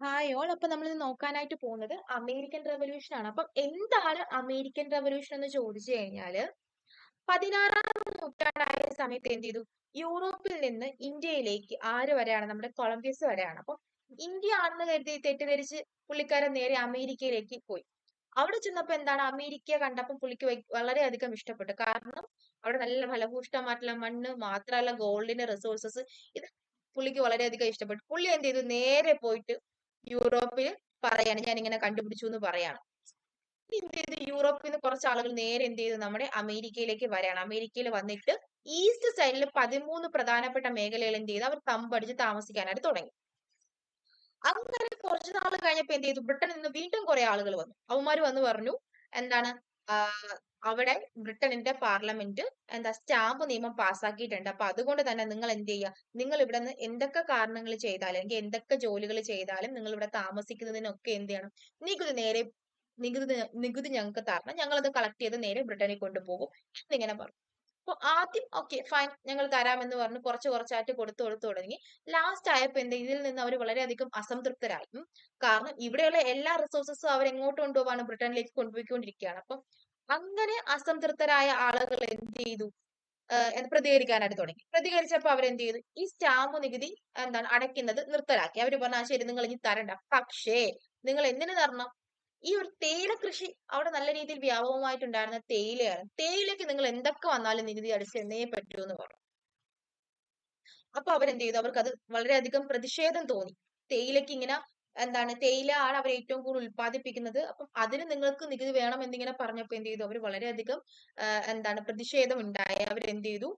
Hi all. അപ്പൊ നമ്മൾ ഇന്ന് നോക്കാനായിട്ട് പോകുന്നത് അമേരിക്കൻ റെവല്യൂഷൻ ആണ്. അപ്പം എന്താണ് അമേരിക്കൻ റെവല്യൂഷൻ എന്ന് ചോദിച്ചു കഴിഞ്ഞാൽ പതിനാറാം നൂറ്റാണ്ടായ സമയത്ത് എന്ത് ചെയ്തു? യൂറോപ്പിൽ നിന്ന് ഇന്ത്യയിലേക്ക് ആര് വരെയാണ്? നമ്മുടെ കൊളംബിയസ് വരെയാണ്. അപ്പം ഇന്ത്യ ആണെന്ന് കരുതി തെറ്റിദ്ധരിച്ച് പുള്ളിക്കാരൻ നേരെ അമേരിക്കയിലേക്ക് പോയി. അവിടെ ചെന്നപ്പോ എന്താണ്? അമേരിക്ക കണ്ടപ്പോൾ പുള്ളിക്ക് വളരെയധികം ഇഷ്ടപ്പെട്ടു. കാരണം അവിടെ നല്ല ഫലഭൂഷ്ടമായിട്ടുള്ള മണ്ണ് മാത്രമല്ല ഗോൾഡിന്റെ റിസോഴ്സസ് ഇത് പുള്ളിക്ക് വളരെയധികം ഇഷ്ടപ്പെട്ടു. പുള്ളി എന്ത് ചെയ്തു? നേരെ പോയിട്ട് യൂറോപ്പിൽ പറയാണ് ഞാൻ ഇങ്ങനെ കണ്ടുപിടിച്ചു എന്ന് പറയാണ് എന്ത് ചെയ്ത്? യൂറോപ്പിൽ നിന്ന് കുറച്ച് ആളുകൾ നേരെ എന്ത് ചെയ്തു? നമ്മുടെ അമേരിക്കയിലേക്ക് വരികയാണ് അമേരിക്കയിൽ വന്നിട്ട് ഈസ്റ്റ് സൈഡിൽ പതിമൂന്ന് പ്രധാനപ്പെട്ട മേഖലകൾ എന്ത് ചെയ്തു? അവർ തമ്പടിച്ച് താമസിക്കാനായിട്ട് തുടങ്ങി. അങ്ങനെ കുറച്ച് നാൾ കഴിഞ്ഞപ്പോ എന്ത് ചെയ്തു? ബ്രിട്ടനിൽ നിന്ന് വീണ്ടും കുറെ ആളുകൾ വന്നു. അവന്മാര് വന്ന് പറഞ്ഞു എന്താണ്? അവിടെ ബ്രിട്ടനിന്റെ പാർലമെന്റ് എന്താ സ്റ്റാമ്പ് നിയമം പാസ്സാക്കിയിട്ടുണ്ട്. അപ്പൊ അതുകൊണ്ട് തന്നെ നിങ്ങൾ എന്ത് ചെയ്യുക നിങ്ങൾ ഇവിടെ നിന്ന് എന്തൊക്കെ കാരണങ്ങൾ ചെയ്താലും അല്ലെങ്കിൽ എന്തൊക്കെ ജോലികൾ ചെയ്താലും നിങ്ങൾ ഇവിടെ താമസിക്കുന്നതിനൊക്കെ എന്ത് ചെയ്യണം? നികുതി നേരെ നികുതി നികുതി ഞങ്ങൾക്ക് തരണം. ഞങ്ങൾ അത് കളക്ട് ചെയ്ത് നേരെ ബ്രിട്ടനിൽ കൊണ്ടുപോകും. എന്നിങ്ങനെ പറഞ്ഞു. അപ്പൊ ആദ്യം ഓക്കെ ഫൈൻ ഞങ്ങൾ തരാമെന്ന് പറഞ്ഞ്. കുറച്ച് കുറച്ചായിട്ട് കൊടുത്തു കൊടുത്തു തുടങ്ങി. ലാസ്റ്റ് ആയപ്പോൾ എന്താ ഇതിൽ നിന്ന് അവർ വളരെയധികം അസംതൃപ്തരായി. കാരണം ഇവിടെയുള്ള എല്ലാ റിസോഴ്സസും അവർ എങ്ങോട്ട് കൊണ്ടുപോകാണ് ബ്രിട്ടനിലേക്ക് കൊണ്ടുപോയിക്കൊണ്ടിരിക്കുകയാണ്. അപ്പം അങ്ങനെ അസംതൃപ്തരായ ആളുകൾ എന്ത് ചെയ്തു? പ്രതികരിക്കാനായിട്ട് തുടങ്ങി. പ്രതികരിച്ചപ്പോ അവരെന്ത് ചെയ്തു? ഈ സ്റ്റാമ്പ് നികുതി എന്താണ്? അടയ്ക്കുന്നത് നിർത്തലാക്കി. അവർ പറഞ്ഞു "ആ, ശരി നിങ്ങൾ ഇനി തരണ്ട. പക്ഷേ നിങ്ങൾ എന്തിനു തരണം? ഈ ഒരു തേയില കൃഷി അവിടെ നല്ല രീതിയിൽ വ്യാപകമായിട്ടുണ്ടായിരുന്ന തേയിലയാണ്. തേയിലക്ക് നിങ്ങൾ എന്തൊക്കെ വന്നാലും നികുതി അടിച്ചെന്നേ പറ്റൂ എന്ന് പറഞ്ഞു. അപ്പൊ അവരെന്ത് ചെയ്തു അവർക്ക് അത് വളരെയധികം പ്രതിഷേധം തോന്നി. തേയിലക്ക് ഇങ്ങനെ എന്താണ് തേയില ആണ് അവർ ഏറ്റവും കൂടുതൽ ഉൽപ്പാദിപ്പിക്കുന്നത്. അപ്പം അതിന് നിങ്ങൾക്ക് നികുതി വേണം എന്നിങ്ങനെ പറഞ്ഞപ്പോ എന്ത് ചെയ്തു അവർ വളരെയധികം എന്താണ് പ്രതിഷേധം ഉണ്ടായി അവർ എന്ത് ചെയ്തു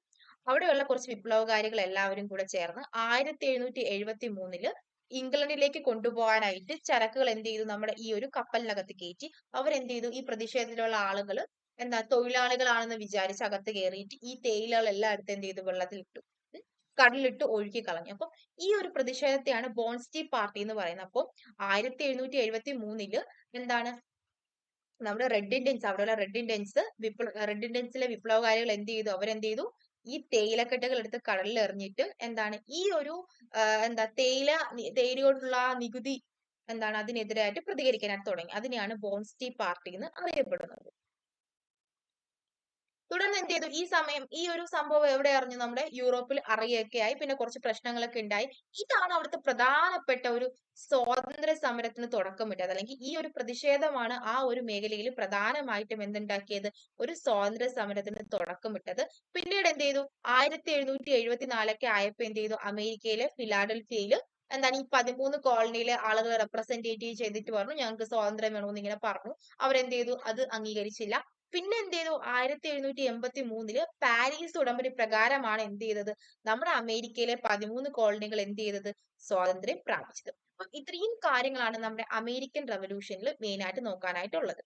അവിടെയുള്ള കുറച്ച് വിപ്ലവകാരികൾ എല്ലാവരും കൂടെ ചേർന്ന് ആയിരത്തി എഴുന്നൂറ്റി എഴുപത്തി മൂന്നിൽ ഇംഗ്ലണ്ടിലേക്ക് കൊണ്ടുപോകാനായിട്ട് ചരക്കുകൾ എന്ത് ചെയ്തു? നമ്മുടെ ഈ ഒരു കപ്പലിനകത്ത് കയറ്റി അവരെന്ത് ചെയ്തു? ഈ പ്രതിഷേധത്തിലുള്ള ആളുകൾ എന്താ തൊഴിലാളികളാണെന്ന് വിചാരിച്ച് അകത്ത് കയറിയിട്ട് ഈ തേയിലകൾ എല്ലായിടത്തും എന്ത് ചെയ്തു? വെള്ളത്തിലിട്ടു. ഇട്ടു കടലിലിട്ട് ഒഴുക്കി കളഞ്ഞു. അപ്പം ഈ ഒരു പ്രതിഷേധത്തെയാണ് ബോൺസ്റ്റി പാർട്ടി എന്ന് പറയുന്നത്. അപ്പം ആയിരത്തി എഴുന്നൂറ്റി എഴുപത്തി മൂന്നിൽ എന്താണ്? നമ്മുടെ റെഡ് ഇന്ത്യൻസ് അവിടെയുള്ള റെഡ് ഇന്ത്യൻസ് വിപ്ലവ റെഡ് ഇന്ത്യൻസിലെ വിപ്ലവകാരികൾ എന്ത് ചെയ്തു? അവരെന്ത് ചെയ്തു? ഈ തേയിലക്കെട്ടുകൾ എടുത്ത് കടലിൽ എറിഞ്ഞിട്ട് എന്താണ് ഈ ഒരു എന്താ തേയില തേയിലയോടുള്ള നികുതി എന്താണ് അതിനെതിരായിട്ട് പ്രതികരിക്കാനായിട്ട് തുടങ്ങി. അതിനെയാണ് ബോൺസ്റ്റി പാർട്ടി എന്ന് അറിയപ്പെടുന്നത്. തുടർന്ന് എന്ത് ചെയ്തു ഈ സമയം ഈ ഒരു സംഭവം എവിടെ അറിഞ്ഞു? നമ്മുടെ യൂറോപ്പിൽ അറിയുകയൊക്കെ ആയി. പിന്നെ കുറച്ച് പ്രശ്നങ്ങളൊക്കെ ഉണ്ടായി. ഇതാണ് അവിടുത്തെ പ്രധാനപ്പെട്ട ഒരു സ്വാതന്ത്ര്യ സമരത്തിന് തുടക്കമിട്ടത് അല്ലെങ്കിൽ ഈ ഒരു പ്രതിഷേധമാണ് ആ ഒരു മേഖലയിൽ പ്രധാനമായിട്ടും എന്തുണ്ടാക്കിയത്? ഒരു സ്വാതന്ത്ര്യ സമരത്തിന് തുടക്കമിട്ടത് പിന്നീട് എന്ത് ചെയ്തു ആയിരത്തി എഴുന്നൂറ്റി എഴുപത്തിനാലൊക്കെ ആയപ്പോ എന്ത് ചെയ്തു അമേരിക്കയിലെ ഫിലാഡൽഫിയയിൽ എന്താണ് ഈ പതിമൂന്ന് കോളനിയിലെ ആളുകൾ റെപ്രസെന്റേറ്റീവ് ചെയ്തിട്ട് പറഞ്ഞു ഞങ്ങൾക്ക് സ്വാതന്ത്ര്യം വേണമെന്ന് ഇങ്ങനെ പറഞ്ഞു. അവരെന്ത് ചെയ്തു അത് അംഗീകരിച്ചില്ല. പിന്നെ എന്ത് ചെയ്തു ആയിരത്തി എഴുന്നൂറ്റി എൺപത്തി മൂന്നിൽ പാരീസ് ഉടമ്പടി പ്രകാരമാണ് എന്ത് ചെയ്തത് നമ്മുടെ അമേരിക്കയിലെ പതിമൂന്ന് കോളനികൾ എന്ത് ചെയ്തത് സ്വാതന്ത്ര്യം പ്രാപിച്ചത്. ഇത്രയും കാര്യങ്ങളാണ് നമ്മുടെ അമേരിക്കൻ റവല്യൂഷനിൽ മെയിൻ ആയിട്ട് നോക്കാനായിട്ടുള്ളത്.